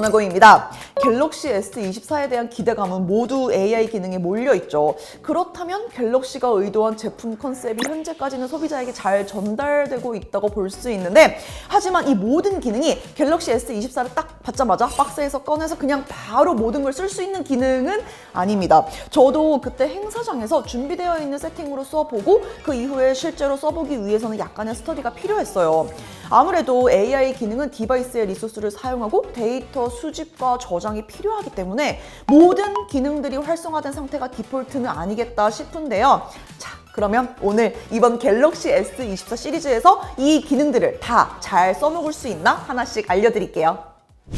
나이스 도나고입니다. 갤럭시 S24에 대한 기대감은 모두 AI 기능에 몰려있죠. 그렇다면 갤럭시가 의도한 제품 컨셉이 현재까지는 소비자에게 잘 전달되고 있다고 볼 수 있는데 하지만 이 모든 기능이 갤럭시 S24를 딱 받자마자 박스에서 꺼내서 그냥 바로 모든 걸 쓸 수 있는 기능은 아닙니다. 저도 그때 행사장에서 준비되어 있는 세팅으로 써보고 그 이후에 실제로 써보기 위해서는 약간의 스터디가 필요했어요. 아무래도 AI 기능은 디바이스의 리소스를 사용하고 데이터 수집과 저장 이 필요하기 때문에 모든 기능들이 활성화된 상태가 디폴트는 아니겠다 싶은데요. 자, 그러면 오늘 이번 갤럭시 S24 시리즈에서 이 기능들을 다 잘 써먹을 수 있나 하나씩 알려드릴게요.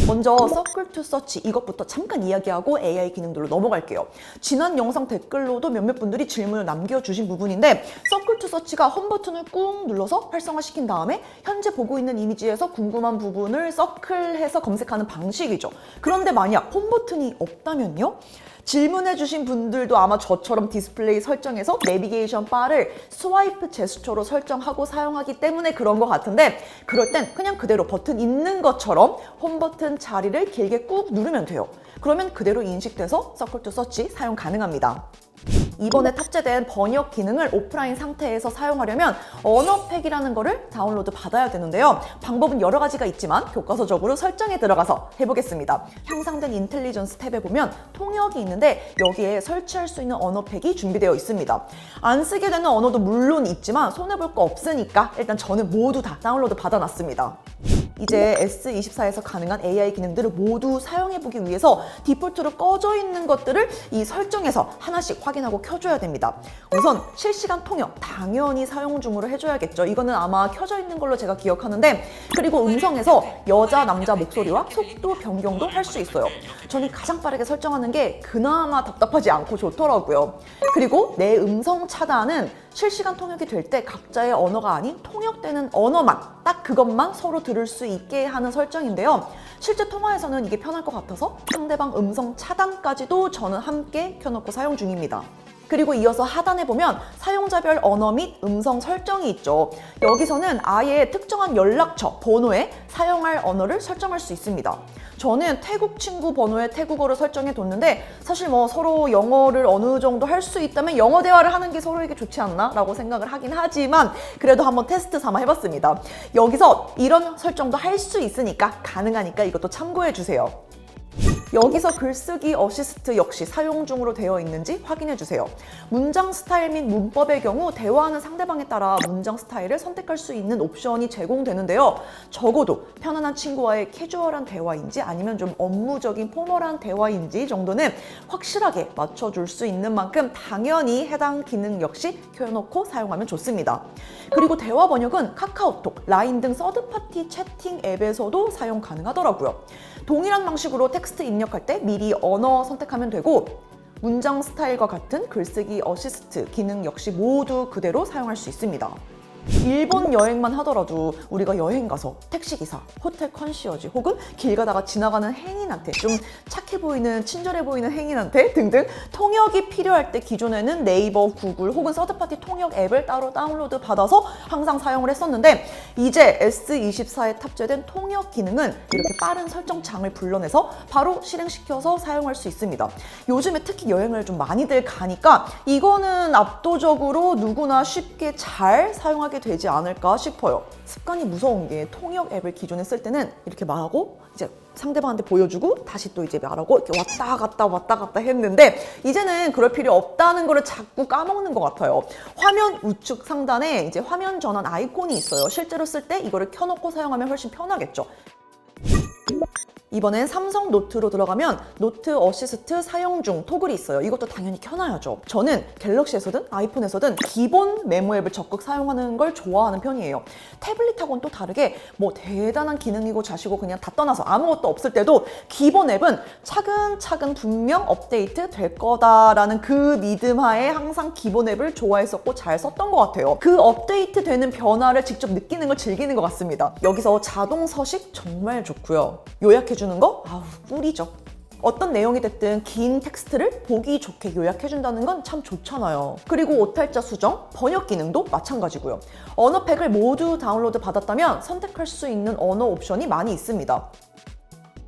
먼저 서클 투 서치 이것부터 잠깐 이야기하고 AI 기능들로 넘어갈게요. 지난 영상 댓글로도 몇몇 분들이 질문을 남겨주신 부분인데 서클 투 서치가 홈 버튼을 꾹 눌러서 활성화시킨 다음에 현재 보고 있는 이미지에서 궁금한 부분을 서클해서 검색하는 방식이죠. 그런데 만약 홈 버튼이 없다면요? 질문해주신 분들도 아마 저처럼 디스플레이 설정에서 내비게이션 바를 스와이프 제스처로 설정하고 사용하기 때문에 그런 것 같은데 그럴 땐 그냥 그대로 버튼 있는 것처럼 홈 버튼 자리를 길게 꾹 누르면 돼요. 그러면 그대로 인식돼서 서클 투 서치 사용 가능합니다. 이번에 탑재된 번역 기능을 오프라인 상태에서 사용하려면 언어팩이라는 거를 다운로드 받아야 되는데요. 방법은 여러 가지가 있지만 교과서적으로 설정에 들어가서 해보겠습니다. 향상된 인텔리전스 탭에 보면 통역이 있는데 여기에 설치할 수 있는 언어팩이 준비되어 있습니다. 안 쓰게 되는 언어도 물론 있지만 손해볼 거 없으니까 일단 저는 모두 다 다운로드 받아놨습니다. 이제 S24에서 가능한 AI 기능들을 모두 사용해보기 위해서 디폴트로 꺼져 있는 것들을 이 설정에서 하나씩 확인하고 켜줘야 됩니다. 우선 실시간 통역 당연히 사용 중으로 해줘야겠죠. 이거는 아마 켜져 있는 걸로 제가 기억하는데 그리고 음성에서 여자 남자 목소리와 속도 변경도 할 수 있어요. 저는 가장 빠르게 설정하는 게 그나마 답답하지 않고 좋더라고요. 그리고 내 음성 차단은 실시간 통역이 될 때 각자의 언어가 아닌 통역되는 언어만 딱 그것만 서로 들을 수 있게 하는 설정인데요. 실제 통화에서는 이게 편할 것 같아서 상대방 음성 차단까지도 저는 함께 켜놓고 사용 중입니다. 그리고 이어서 하단에 보면 사용자별 언어 및 음성 설정이 있죠. 여기서는 아예 특정한 연락처, 번호에 사용할 언어를 설정할 수 있습니다. 저는 태국 친구 번호에 태국어를 설정해 뒀는데 사실 뭐 서로 영어를 어느 정도 할 수 있다면 영어 대화를 하는 게 서로에게 좋지 않나? 라고 생각을 하긴 하지만 그래도 한번 테스트 삼아 해봤습니다. 여기서 이런 설정도 할 수 있으니까 가능하니까 이것도 참고해 주세요. 여기서 글쓰기 어시스트 역시 사용 중으로 되어 있는지 확인해 주세요. 문장 스타일 및 문법의 경우 대화하는 상대방에 따라 문장 스타일을 선택할 수 있는 옵션이 제공되는데요. 적어도 편안한 친구와의 캐주얼한 대화인지 아니면 좀 업무적인 포멀한 대화인지 정도는 확실하게 맞춰줄 수 있는 만큼 당연히 해당 기능 역시 켜놓고 사용하면 좋습니다. 그리고 대화 번역은 카카오톡, 라인 등 서드파티 채팅 앱에서도 사용 가능하더라고요. 동일한 방식으로 텍스트 입력 할 때 미리 언어 선택하면 되고 문장 스타일과 같은 글쓰기 어시스트 기능 역시 모두 그대로 사용할 수 있습니다. 일본 여행만 하더라도 우리가 여행 가서 택시기사, 호텔 컨시어지 혹은 길 가다가 지나가는 행인한테 좀 착해 보이는 친절해 보이는 행인한테 등등 통역이 필요할 때 기존에는 네이버, 구글 혹은 서드파티 통역 앱을 따로 다운로드 받아서 항상 사용을 했었는데 이제 S24에 탑재된 통역 기능은 이렇게 빠른 설정창을 불러내서 바로 실행시켜서 사용할 수 있습니다. 요즘에 특히 여행을 좀 많이들 가니까 이거는 압도적으로 누구나 쉽게 잘 사용하 게 되지 않을까 싶어요. 습관이 무서운 게 통역 앱을 기존에 쓸 때는 이렇게 말하고 이제 상대방한테 보여주고 다시 또 이제 말하고 이렇게 왔다 갔다 왔다 갔다 했는데 이제는 그럴 필요 없다는 거를 자꾸 까먹는 것 같아요. 화면 우측 상단에 이제 화면 전환 아이콘이 있어요. 실제로 쓸 때 이거를 켜놓고 사용하면 훨씬 편하겠죠. 이번엔 삼성 노트로 들어가면 노트 어시스트 사용 중 토글이 있어요. 이것도 당연히 켜놔야죠. 저는 갤럭시에서든 아이폰에서든 기본 메모 앱을 적극 사용하는 걸 좋아하는 편이에요. 태블릿하고는 또 다르게 뭐 대단한 기능이고 자시고 그냥 다 떠나서 아무것도 없을 때도 기본 앱은 차근차근 분명 업데이트 될 거다라는 그 믿음 하에 항상 기본 앱을 좋아했었고 잘 썼던 것 같아요. 그 업데이트 되는 변화를 직접 느끼는 걸 즐기는 것 같습니다. 여기서 자동 서식 정말 좋고요. 요약해 주는 거 아우 꿀이죠. 어떤 내용이 됐든 긴 텍스트를 보기 좋게 요약해준다는 건 참 좋잖아요. 그리고 오탈자 수정, 번역 기능도 마찬가지고요. 언어팩을 모두 다운로드 받았다면 선택할 수 있는 언어 옵션이 많이 있습니다.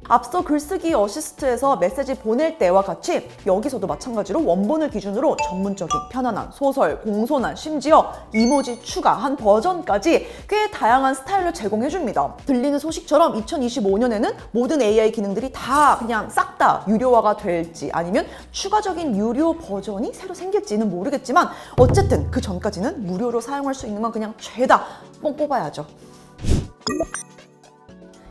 앞서 글쓰기 어시스트에서 메시지 보낼 때와 같이 여기서도 마찬가지로 원본을 기준으로 전문적인 편안한 소설, 공손한 심지어 이모지 추가한 버전까지 꽤 다양한 스타일로 제공해줍니다. 들리는 소식처럼 2025년에는 모든 AI 기능들이 다 그냥 싹 다 유료화가 될지 아니면 추가적인 유료 버전이 새로 생길지는 모르겠지만 어쨌든 그 전까지는 무료로 사용할 수 있는 건 그냥 죄다 뽕 뽑아야죠.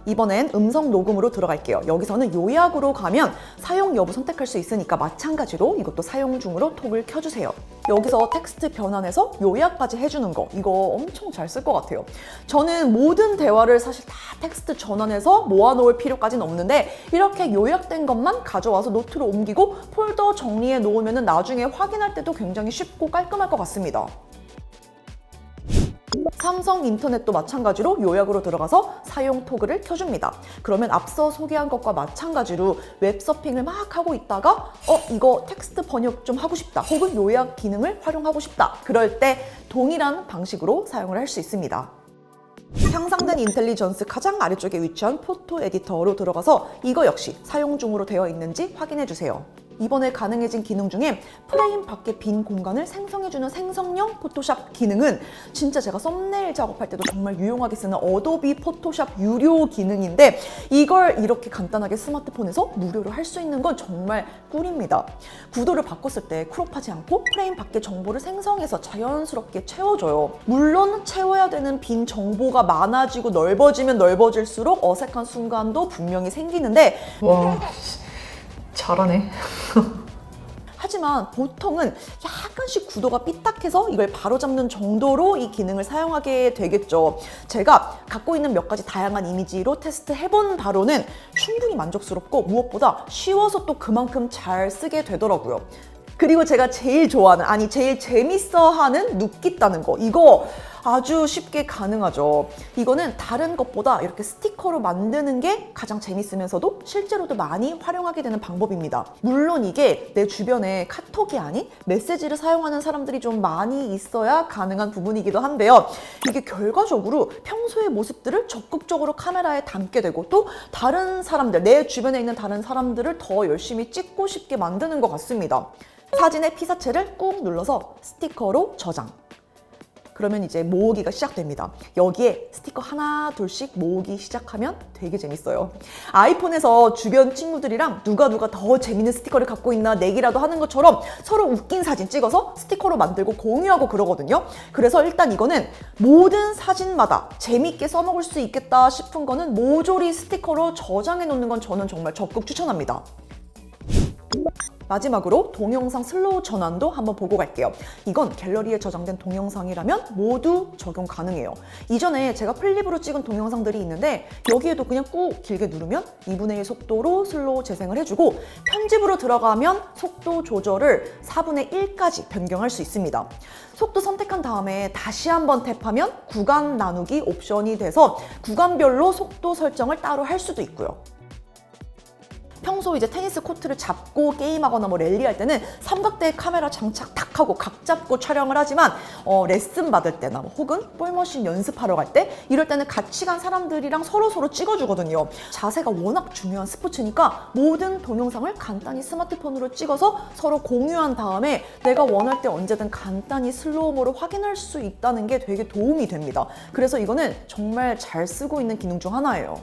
이번엔 음성 녹음으로 들어갈게요. 여기서는 요약으로 가면 사용 여부 선택할 수 있으니까 마찬가지로 이것도 사용 중으로 톡을 켜주세요. 여기서 텍스트 변환해서 요약까지 해주는 거 이거 엄청 잘 쓸 것 같아요. 저는 모든 대화를 사실 다 텍스트 전환해서 모아놓을 필요까지는 없는데 이렇게 요약된 것만 가져와서 노트로 옮기고 폴더 정리해 놓으면 나중에 확인할 때도 굉장히 쉽고 깔끔할 것 같습니다. 삼성 인터넷도 마찬가지로 요약으로 들어가서 사용 토글을 켜줍니다. 그러면 앞서 소개한 것과 마찬가지로 웹서핑을 막 하고 있다가 어 이거 텍스트 번역 좀 하고 싶다 혹은 요약 기능을 활용하고 싶다 그럴 때 동일한 방식으로 사용을 할 수 있습니다. 향상된 인텔리전스 가장 아래쪽에 위치한 포토 에디터로 들어가서 이거 역시 사용 중으로 되어 있는지 확인해 주세요. 이번에 가능해진 기능 중에 프레임 밖의 빈 공간을 생성해주는 생성형 포토샵 기능은 진짜 제가 썸네일 작업할 때도 정말 유용하게 쓰는 어도비 포토샵 유료 기능인데 이걸 이렇게 간단하게 스마트폰에서 무료로 할 수 있는 건 정말 꿀입니다. 구도를 바꿨을 때 크롭하지 않고 프레임 밖의 정보를 생성해서 자연스럽게 채워줘요. 물론 채워야 되는 빈 정보가 많아지고 넓어지면 넓어질수록 어색한 순간도 분명히 생기는데 와 잘하네. 하지만 보통은 약간씩 구도가 삐딱해서 이걸 바로잡는 정도로 이 기능을 사용하게 되겠죠. 제가 갖고 있는 몇 가지 다양한 이미지로 테스트 해본 바로는 충분히 만족스럽고 무엇보다 쉬워서 또 그만큼 잘 쓰게 되더라고요. 그리고 제가 제일 좋아하는, 아니, 제일 재밌어 하는 눕기 따는 거. 이거 아주 쉽게 가능하죠. 이거는 다른 것보다 이렇게 스티커로 만드는 게 가장 재밌으면서도 실제로도 많이 활용하게 되는 방법입니다. 물론 이게 내 주변에 카톡이 아닌 메시지를 사용하는 사람들이 좀 많이 있어야 가능한 부분이기도 한데요. 이게 결과적으로 평소의 모습들을 적극적으로 카메라에 담게 되고 또 다른 사람들, 내 주변에 있는 다른 사람들을 더 열심히 찍고 싶게 만드는 것 같습니다. 사진의 피사체를 꾹 눌러서 스티커로 저장. 그러면 이제 모으기가 시작됩니다. 여기에 스티커 하나 둘씩 모으기 시작하면 되게 재밌어요. 아이폰에서 주변 친구들이랑 누가 누가 더 재밌는 스티커를 갖고 있나 내기라도 하는 것처럼 서로 웃긴 사진 찍어서 스티커로 만들고 공유하고 그러거든요. 그래서 일단 이거는 모든 사진마다 재밌게 써먹을 수 있겠다 싶은 거는 모조리 스티커로 저장해 놓는 건 저는 정말 적극 추천합니다. 마지막으로 동영상 슬로우 전환도 한번 보고 갈게요. 이건 갤러리에 저장된 동영상이라면 모두 적용 가능해요. 이전에 제가 플립으로 찍은 동영상들이 있는데 여기에도 그냥 꾹 길게 누르면 2분의 1 속도로 슬로우 재생을 해주고 편집으로 들어가면 속도 조절을 4분의 1까지 변경할 수 있습니다. 속도 선택한 다음에 다시 한번 탭하면 구간 나누기 옵션이 돼서 구간별로 속도 설정을 따로 할 수도 있고요. 평소 이제 테니스 코트를 잡고 게임하거나 뭐 랠리할 때는 삼각대 카메라 장착 탁 하고 각 잡고 촬영을 하지만 어, 레슨 받을 때나 뭐 혹은 볼머신 연습하러 갈 때 이럴 때는 같이 간 사람들이랑 서로 서로 찍어주거든요. 자세가 워낙 중요한 스포츠니까 모든 동영상을 간단히 스마트폰으로 찍어서 서로 공유한 다음에 내가 원할 때 언제든 간단히 슬로우모로 확인할 수 있다는 게 되게 도움이 됩니다. 그래서 이거는 정말 잘 쓰고 있는 기능 중 하나예요.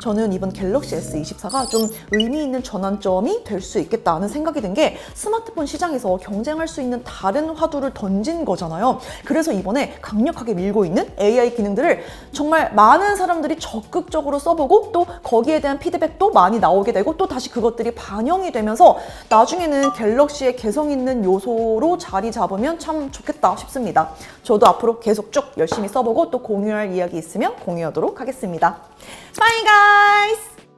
저는 이번 갤럭시 S24가 좀 의미 있는 전환점이 될 수 있겠다는 생각이 든 게 스마트폰 시장에서 경쟁할 수 있는 다른 화두를 던진 거잖아요. 그래서 이번에 강력하게 밀고 있는 AI 기능들을 정말 많은 사람들이 적극적으로 써보고 또 거기에 대한 피드백도 많이 나오게 되고 또 다시 그것들이 반영이 되면서 나중에는 갤럭시의 개성 있는 요소로 자리 잡으면 참 좋겠다 싶습니다. 저도 앞으로 계속 쭉 열심히 써보고 또 공유할 이야기 있으면 공유하도록 하겠습니다. Bye guys!